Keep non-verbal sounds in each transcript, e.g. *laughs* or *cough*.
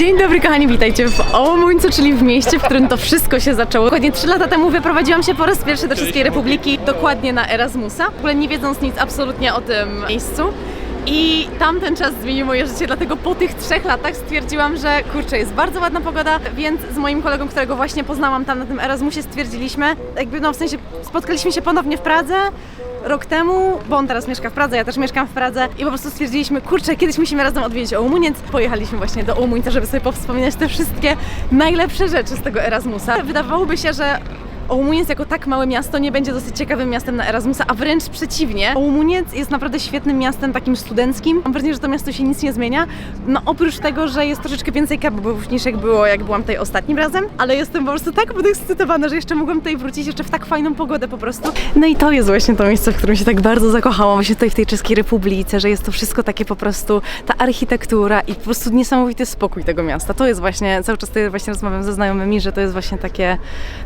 Dzień dobry kochani, witajcie w Ołomuńcu, czyli w mieście, w którym to wszystko się zaczęło. Dokładnie 3 lata temu wyprowadziłam się po raz pierwszy do Czeskiej Republiki, dokładnie na Erasmusa. W ogóle nie wiedząc nic absolutnie o tym miejscu. I tamten czas zmienił moje życie, dlatego po tych trzech latach stwierdziłam, że kurczę, jest bardzo ładna pogoda, więc z moim kolegą, którego właśnie poznałam tam na tym Erasmusie, stwierdziliśmy, jakby no w sensie spotkaliśmy się ponownie w Pradze, rok temu, bo on teraz mieszka w Pradze, ja też mieszkam w Pradze i po prostu stwierdziliśmy, kurczę, kiedyś musimy razem odwiedzić Ołmuniec. Pojechaliśmy właśnie do Ołmuńca, żeby sobie powspominać te wszystkie najlepsze rzeczy z tego Erasmusa. Wydawałoby się, że Ołmuniec jako tak małe miasto nie będzie dosyć ciekawym miastem na Erasmusa, a wręcz przeciwnie. Ołmuniec jest naprawdę świetnym miastem takim studenckim. Mam wrażenie, że to miasto się nic nie zmienia. No oprócz tego, że jest troszeczkę więcej kebabów niż jak było, jak byłam tutaj ostatnim razem, ale jestem po prostu tak podekscytowana, że jeszcze mogłam tutaj wrócić jeszcze w tak fajną pogodę po prostu. No i to jest właśnie to miejsce, w którym się tak bardzo zakochałam, właśnie tutaj w tej Czeskiej Republice, że jest to wszystko takie po prostu, ta architektura i po prostu niesamowity spokój tego miasta. To jest właśnie, cały czas tutaj właśnie rozmawiam ze znajomymi, że to jest właśnie takie,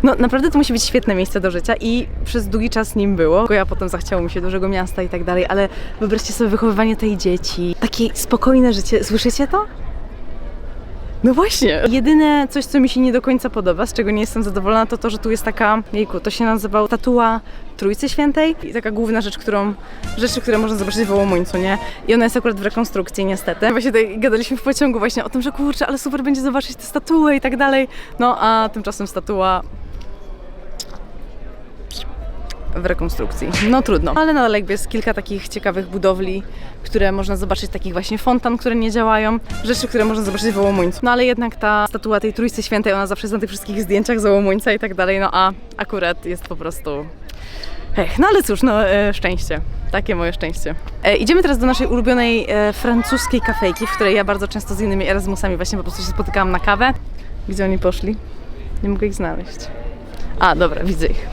no naprawdę to musi być świetne miejsce do życia i przez długi czas nim było. Tylko ja potem zachciało mi się dużego miasta i tak dalej, ale wyobraźcie sobie wychowywanie tej dzieci, takie spokojne życie. Słyszycie to? No właśnie. Jedyne coś, co mi się nie do końca podoba, z czego nie jestem zadowolona, to to, że tu jest taka, jejku, to się nazywa statua Trójcy Świętej i taka główna rzecz, którą, rzeczy, które można zobaczyć w Ołomuńcu, nie? I ona jest akurat w rekonstrukcji niestety. Właśnie tutaj gadaliśmy w pociągu właśnie o tym, że kurczę, ale super będzie zobaczyć tę statuę i tak dalej. No a tymczasem statua w rekonstrukcji. No trudno. Ale nadal jakby jest kilka takich ciekawych budowli, które można zobaczyć, takich właśnie fontan, które nie działają, rzeczy, które można zobaczyć w Ołomuńcu. No ale jednak ta statua tej Trójcy Świętej, ona zawsze jest na tych wszystkich zdjęciach z Ołomuńca i tak dalej, no a akurat jest po prostu... Ech, no ale cóż, no e, szczęście. Takie moje szczęście. E, idziemy teraz do naszej ulubionej e, francuskiej kafejki, w której ja bardzo często z innymi Erasmusami właśnie po prostu się spotykałam na kawę. Gdzie oni poszli? Nie mogę ich znaleźć. A, dobra, widzę ich.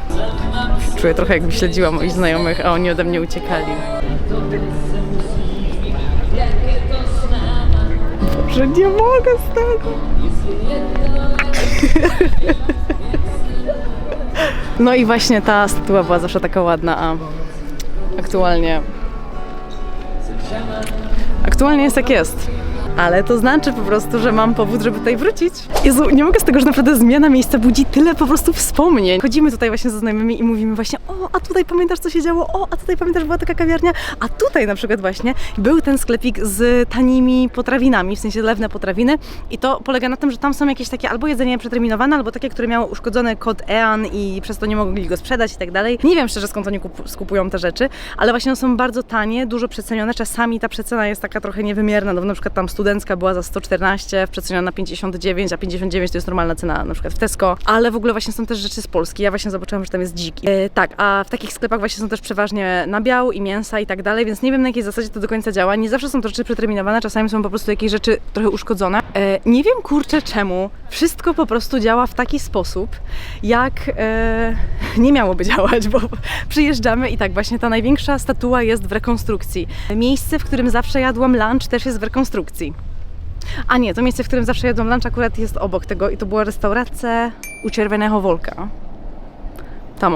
Czuję trochę jakby śledziła moich znajomych, a oni ode mnie uciekali. Boże, nie mogę z tego. *laughs* No i właśnie ta statua była zawsze taka ładna, a aktualnie... Aktualnie jest jak jest. Ale to znaczy po prostu, że mam powód, żeby tutaj wrócić. Jezu, nie mogę z tego, że naprawdę zmiana miejsca budzi tyle po prostu wspomnień. Chodzimy tutaj właśnie ze znajomymi i mówimy właśnie, o, a tutaj pamiętasz, co się działo? O, a tutaj pamiętasz, była taka kawiarnia? A tutaj na przykład właśnie był ten sklepik z tanimi potrawinami, w sensie lewne potrawiny. I to polega na tym, że tam są jakieś takie albo jedzenie przeterminowane, albo takie, które miało uszkodzony kod EAN i przez to nie mogli go sprzedać i tak dalej. Nie wiem szczerze, skąd oni kup- skupują te rzeczy, ale właśnie one są bardzo tanie, dużo przecenione. Czasami ta przecena jest taka trochę niewymierna, no na przykład tam studencka była za 114, przeceniona na 59, a 59 to jest normalna cena na przykład w Tesco, ale w ogóle właśnie są też rzeczy z Polski. Ja właśnie zobaczyłam, że tam jest dziki. E, tak, a w takich sklepach właśnie są też przeważnie nabiał i mięsa i tak dalej, więc nie wiem na jakiej zasadzie to do końca działa. Nie zawsze są to rzeczy przeterminowane, czasami są po prostu jakieś rzeczy trochę uszkodzone. E, nie wiem kurczę czemu. Wszystko po prostu działa w taki sposób, jak e, nie miałoby działać, bo przyjeżdżamy i tak właśnie ta największa statua jest w rekonstrukcji. Miejsce, w którym zawsze jadłam lunch też jest w rekonstrukcji. A nie, to miejsce, w którym zawsze jadłam lunch akurat jest obok tego i to była restauracja u Czerwonego Wolka. Tam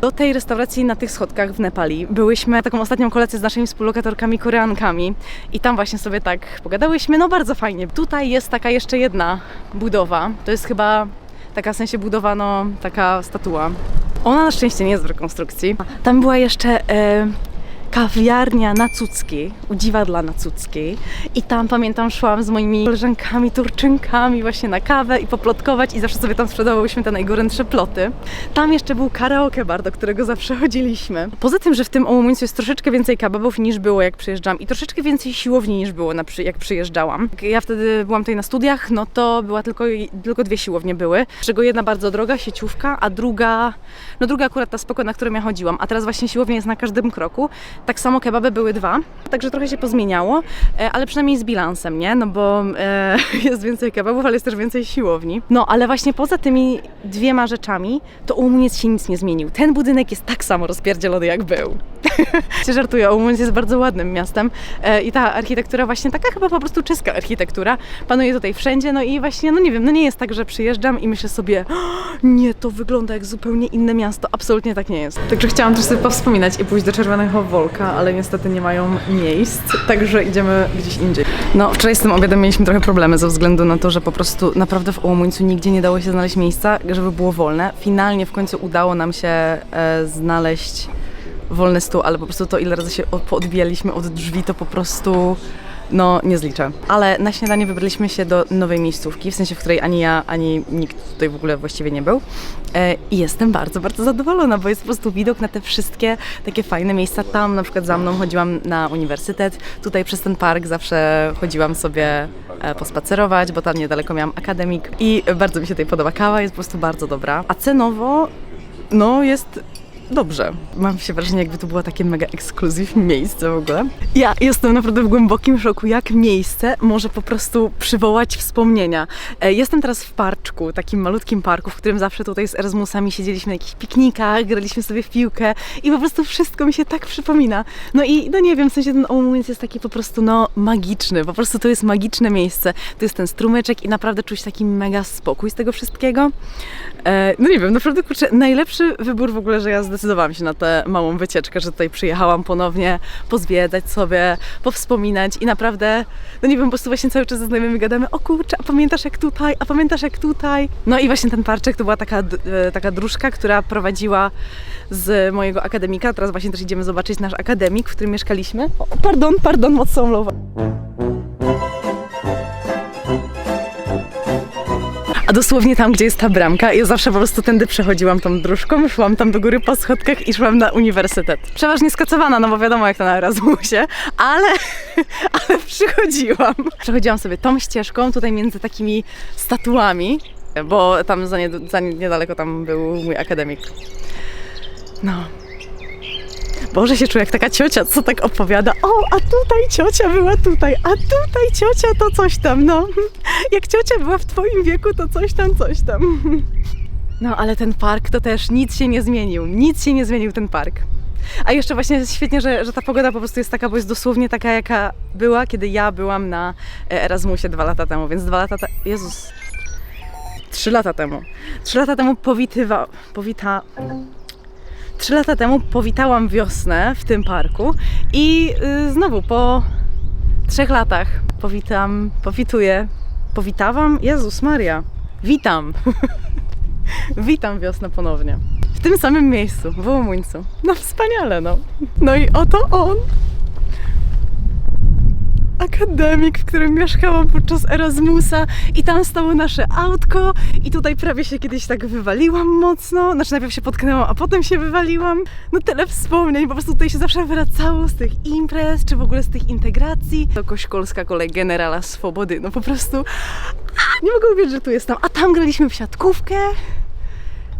Do tej restauracji na tych schodkach w Nepali byłyśmy taką ostatnią kolację z naszymi współlokatorkami Koreankami i tam właśnie sobie tak pogadałyśmy, no bardzo fajnie. Tutaj jest taka jeszcze jedna budowa, to jest chyba taka w sensie budowa, no taka statua. Ona na szczęście nie jest w rekonstrukcji. Tam była jeszcze e, kawiarnia na Cuckiej, u dziwadla na Cuckiej i tam pamiętam szłam z moimi koleżankami, turczynkami właśnie na kawę i poplotkować i zawsze sobie tam sprzedawałyśmy te najgorętsze ploty. Tam jeszcze był karaoke bar, do którego zawsze chodziliśmy. Poza tym, że w tym Ołomuńcu jest troszeczkę więcej kebabów niż było jak przyjeżdżam i troszeczkę więcej siłowni niż było na jak przyjeżdżałam. Ja wtedy byłam tutaj na studiach, no to była tylko, tylko dwie siłownie były, z czego jedna bardzo droga, sieciówka, a druga, no druga akurat ta spoko, na którą ja chodziłam, a teraz właśnie siłownia jest na każdym kroku. Tak samo kebaby były dwa, także trochę się pozmieniało, e, ale przynajmniej z bilansem, nie? No bo e, *laughs* jest więcej kebabów, ale jest też więcej siłowni. No ale właśnie poza tymi dwiema rzeczami, to u mnie się nic nie zmienił. Ten budynek jest tak samo rozpierdzielony jak był. *laughs* się żartuję, Oumunc jest bardzo ładnym miastem e, i ta architektura właśnie taka chyba po prostu czeska architektura panuje tutaj wszędzie, no i właśnie, no nie wiem, no nie jest tak, że przyjeżdżam i myślę sobie, "O, nie, to wygląda jak zupełnie inne miasto, absolutnie tak nie jest. Także chciałam też sobie powspominać i pójść do Czerwonego Ale niestety nie mają miejsc, także idziemy gdzieś indziej. No, wczoraj z tym obiadem mieliśmy trochę problemy ze względu na to, że po prostu naprawdę w Ołomuńcu nigdzie nie dało się znaleźć miejsca, żeby było wolne. Finalnie w końcu udało nam się e, znaleźć wolny stół, ale po prostu to ile razy się od- poodbijaliśmy od drzwi, to po prostu no nie zliczę. Ale na śniadanie wybraliśmy się do nowej miejscówki, w sensie w której ani ja, ani nikt tutaj w ogóle właściwie nie był. E, I jestem bardzo, bardzo zadowolona, bo jest po prostu widok na te wszystkie takie fajne miejsca. Tam na przykład za mną chodziłam na uniwersytet, tutaj przez ten park zawsze chodziłam sobie e, pospacerować, bo tam niedaleko miałam akademik i bardzo mi się tutaj podoba. Kawa jest po prostu bardzo dobra. A cenowo no jest dobrze. Mam się wrażenie, jakby to było takie mega ekskluzyw miejsce w ogóle. Ja jestem naprawdę w głębokim szoku, jak miejsce może po prostu przywołać wspomnienia. E, Jestem teraz w parczku, takim malutkim parku, w którym zawsze tutaj z Erasmusami siedzieliśmy na jakichś piknikach, graliśmy sobie w piłkę i po prostu wszystko mi się tak przypomina. No i no nie wiem, w sensie ten Oumuńc jest taki po prostu no magiczny, po prostu to jest magiczne miejsce. To jest ten strumyczek i naprawdę czuć taki mega spokój z tego wszystkiego. E, no nie wiem, naprawdę kurczę, najlepszy wybór w ogóle, że ja zdecydowałam się na tę małą wycieczkę, że tutaj przyjechałam ponownie pozwiedzać sobie, powspominać i naprawdę, no nie wiem, po prostu właśnie cały czas ze znajomymi gadamy, o kurczę, a pamiętasz jak tutaj, a pamiętasz jak tutaj? No i właśnie ten parczek to była taka, e, taka dróżka, która prowadziła z mojego akademika, teraz właśnie też idziemy zobaczyć nasz akademik, w którym mieszkaliśmy. O, pardon, pardon, mocno omlowa. Dosłownie tam, gdzie jest ta bramka, ja zawsze po prostu tędy przechodziłam tą dróżką, szłam tam do góry po schodkach i szłam na uniwersytet. Przeważnie skacowana, no bo wiadomo jak to na Erasmusie, ale, *laughs* ale przychodziłam. Przechodziłam sobie tą ścieżką, tutaj między takimi statuami, bo tam za, nie, za niedaleko tam był mój akademik. No. Boże, się czuję jak taka ciocia, co tak opowiada. O, a tutaj ciocia była tutaj, a tutaj ciocia to coś tam, no. Jak ciocia była w twoim wieku, to coś tam, coś tam. No, ale ten park to też nic się nie zmienił. Nic się nie zmienił ten park. A jeszcze właśnie świetnie, że, że ta pogoda po prostu jest taka, bo jest dosłownie taka, jaka była, kiedy ja byłam na e, Erasmusie dwa lata temu, więc dwa lata. Jezus. Trzy lata temu. Trzy lata temu powitywa... powita... Trzy lata temu powitałam wiosnę w tym parku i y, znowu po trzech latach powitam, powituję, powitałam, Jezus Maria, witam, *laughs* witam wiosnę ponownie. W tym samym miejscu, w Łomuńcu. No wspaniale, no. No i oto on. Akademik, w którym mieszkałam podczas Erasmusa i tam stało nasze autko i tutaj prawie się kiedyś tak wywaliłam mocno, znaczy najpierw się potknęłam, a potem się wywaliłam. No tyle wspomnień, po prostu tutaj się zawsze wracało z tych imprez, czy w ogóle z tych integracji. To Kośkolska kolej generala Swobody, no po prostu nie mogę uwierzyć, że tu jestem. A tam graliśmy w siatkówkę.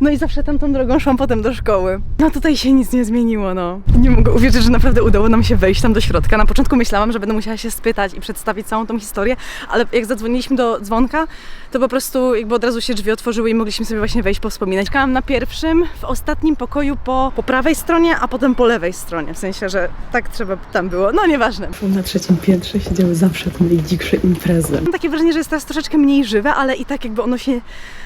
No i zawsze tamtą drogą szłam potem do szkoły. No tutaj się nic nie zmieniło, no. Nie mogę uwierzyć, że naprawdę udało nam się wejść tam do środka. Na początku myślałam, że będę musiała się spytać i przedstawić całą tą historię, ale jak zadzwoniliśmy do dzwonka, to po prostu jakby od razu się drzwi otworzyły i mogliśmy sobie właśnie wejść, powspominać. Czekałam na pierwszym, w ostatnim pokoju po, po prawej stronie, a potem po lewej stronie. W sensie, że tak trzeba tam było. No nieważne. Na trzecim piętrze się działy zawsze te najdziksze imprezy. Mam takie wrażenie, że jest teraz troszeczkę mniej żywe, ale i tak jakby ono się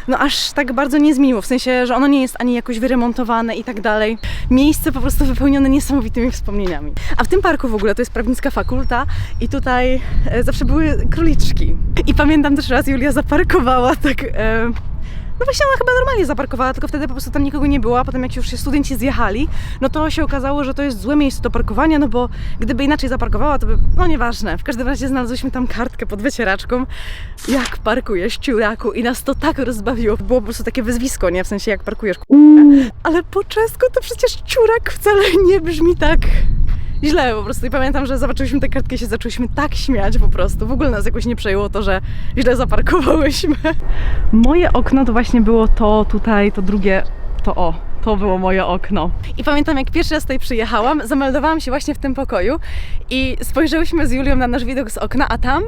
no aż tak bardzo nie zmieniło. W sensie, że ono nie jest ani jakoś wyremontowane i tak dalej. Miejsce po prostu wypełnione niesamowitymi wspomnieniami. A w tym parku w ogóle to jest prawnicka fakulta i tutaj e, zawsze były króliczki. I pamiętam też raz Julia zaparkowała tak... E, no właśnie ona chyba normalnie zaparkowała, tylko wtedy po prostu tam nikogo nie było, a potem jak już się studenci zjechali, no to się okazało, że to jest złe miejsce do parkowania, no bo gdyby inaczej zaparkowała, to by, no nieważne. W każdym razie znalazłyśmy tam kartkę pod wycieraczką, jak parkujesz ciuraku i nas to tak rozbawiło. Było po prostu takie wyzwisko, nie? W sensie jak parkujesz, k***a. ale po czesku to przecież ciurak wcale nie brzmi tak źle po prostu. I pamiętam, że zobaczyliśmy tę kartkę i się zaczęliśmy tak śmiać po prostu. W ogóle nas jakoś nie przejęło to, że źle zaparkowałyśmy. *laughs* Moje okno to właśnie było to tutaj, to drugie, to o. To było moje okno. I pamiętam, jak pierwszy raz tutaj przyjechałam, zameldowałam się właśnie w tym pokoju i spojrzałyśmy z Julią na nasz widok z okna, a tam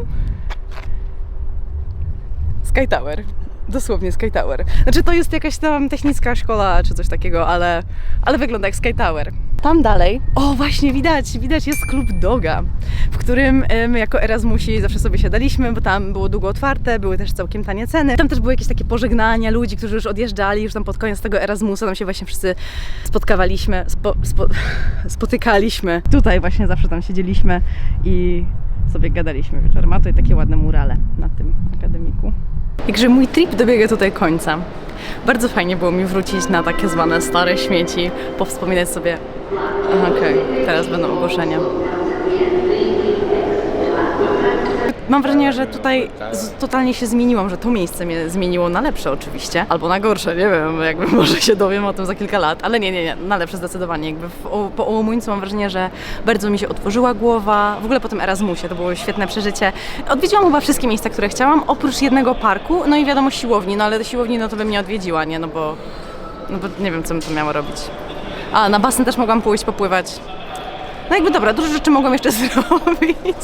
Sky Tower. Dosłownie Sky Tower. Znaczy to jest jakaś tam technicka szkoła czy coś takiego, ale, ale wygląda jak Sky Tower. Tam dalej, o właśnie widać, widać jest klub Doga, w którym my jako Erasmusi zawsze sobie siadaliśmy, bo tam było długo otwarte, były też całkiem tanie ceny. Tam też były jakieś takie pożegnania ludzi, którzy już odjeżdżali, już tam pod koniec tego Erasmusa, tam się właśnie wszyscy spotkawaliśmy, spo, spo, *laughs* spotykaliśmy. Tutaj właśnie zawsze tam siedzieliśmy i sobie gadaliśmy wieczorem. A tutaj takie ładne murale na tym akademiku. Także mój trip dobiega tutaj końca. Bardzo fajnie było mi wrócić na takie zwane stare śmieci, powspominać sobie. Okej, teraz będą ogłoszenia. Mam wrażenie, że tutaj z- totalnie się zmieniłam, że to miejsce mnie zmieniło na lepsze oczywiście, albo na gorsze, nie wiem, jakby *laughs* może się dowiem o tym za kilka lat, ale nie, nie, nie, na lepsze zdecydowanie. Jakby w, po Ołomuńcu mam wrażenie, że bardzo mi się otworzyła głowa, w ogóle po tym Erasmusie to było świetne przeżycie. Odwiedziłam chyba wszystkie miejsca, które chciałam, oprócz jednego parku, no i wiadomo siłowni, no ale do siłowni no to bym nie odwiedziła, nie, no bo, no bo nie wiem, co bym to miała robić. A, na basen też mogłam pójść, popływać. No jakby dobra, dużo rzeczy mogłam jeszcze *laughs* zrobić,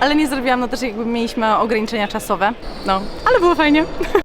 ale nie zrobiłam, no też jakby mieliśmy ograniczenia czasowe, no, ale było fajnie.